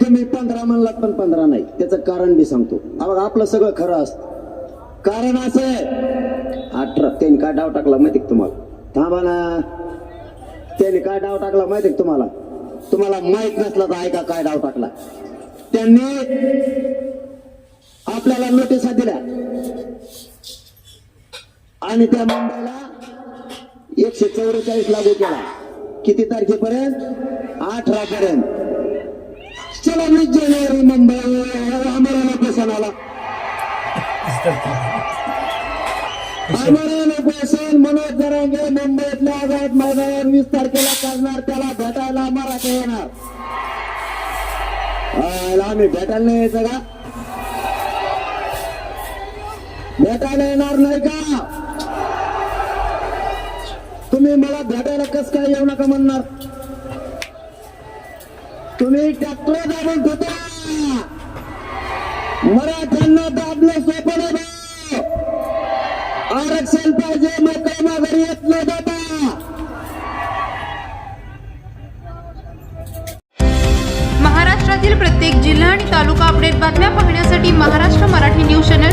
तुम्ही पंधरा म्हणलात पण पंधरा नाही. त्याचं कारण बी सांगतो. हा बघा आपलं सगळं खरं असतं. कारण असं आहे. अठरा त्यांनी काय डाव टाकला माहिती तुम्हाला? थांबा ना. त्यांनी काय डाव टाकला माहिती तुम्हाला? तुम्हाला माहीत नसला तर ऐका काय डाव टाकला. त्यांनी आपल्याला नोटिसा दिल्या आणि त्या मुंबईला एकशे चौवेचाळीस लागू केला. किती तारखेपर्यंत? अठरा पर्यंत चला वीस जानेवारी मुंबई आम्हाला नको सणाला. आम्हाला नको असेल मनोज जरांगे मुंबईतल्या आझाद मैदानावर वीस तारखेला करणार त्याला भेटायला मराठा येणार. आम्ही भेटायला नाही यायचं का? भेटायला येणार नाही का? तुम्ही मला भेटायला कस काय येऊ नका म्हणणार? तुम्ही टॅक्टर दाबून ठेवता मराठ्यांना दाबलं सोपं आरक्षण पाहिजे मग काही माघारी येत न जाता. महाराष्ट्रातील प्रत्येक जिल्हा आणि तालुका अपडेट बातम्या पाहण्यासाठी महाराष्ट्र मराठी न्यूज चॅनल